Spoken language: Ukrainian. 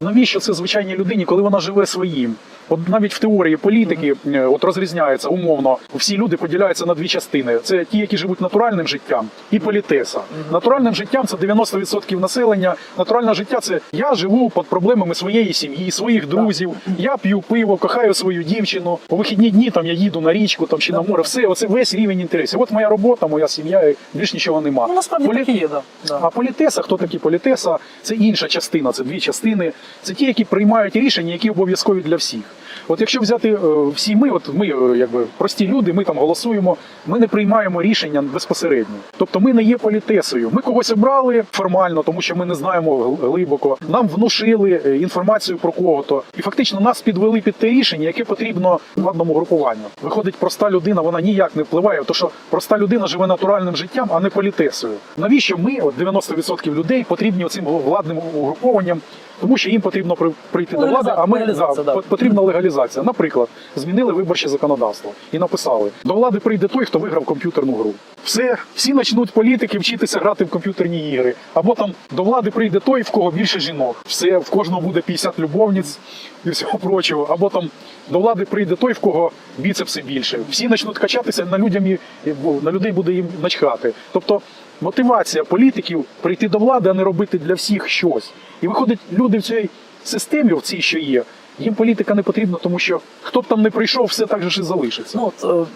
Навіщо це звичайній людині, коли вона живе своїм? От навіть в теорії політики е, от розрізняється умовно. Всі люди поділяються на дві частини: це ті, які живуть натуральним життям, і політеса. Натуральним життям це 90% населення. Натуральне життя це я живу під проблемами своєї сім'ї, своїх друзів. Я п'ю пиво, кохаю свою дівчину. У вихідні дні там я їду на річку там чи на море. Все, оце весь рівень інтересів. От моя робота, моя сім'я, і більш нічого нема. Ну, насправді Полі- так і є, да. да. а політеса, хто такі політеса? Це інша частина, це дві частини. Це ті, які приймають рішення, які обов'язкові для всіх. От якщо взяти е, всі ми, от ми е, якби прості люди, ми там голосуємо, ми не приймаємо рішення безпосередньо. Тобто ми не є політесою. Ми когось обрали формально, тому що ми не знаємо глибоко. Нам внушили е, інформацію про кого-то, і фактично нас підвели під те рішення, яке потрібно владному групуванню. Виходить, проста людина, вона ніяк не впливає, тому що проста людина живе натуральним життям, а не політесою. Навіщо ми, от 90% людей, потрібні цим владним угрупованням? Тому що їм потрібно при- прийти до влади, а ми да, да. по- потрібна легалізація. Наприклад, змінили виборче законодавство і написали: до влади прийде той, хто виграв комп'ютерну гру. Все, всі почнуть політики вчитися грати в комп'ютерні ігри. Або там до влади прийде той, в кого більше жінок. Все, в кожного буде 50 любовниць і всього прочого. Або там до влади прийде той, в кого біцепси більше. Всі почнуть качатися на людям і на людей буде їм начхати. Тобто. Мотивація політиків прийти до влади, а не робити для всіх щось. І виходить, люди в цій системі, в цій, що є, їм політика не потрібна, тому що хто б там не прийшов, все так же ж і залишиться. Ну, е,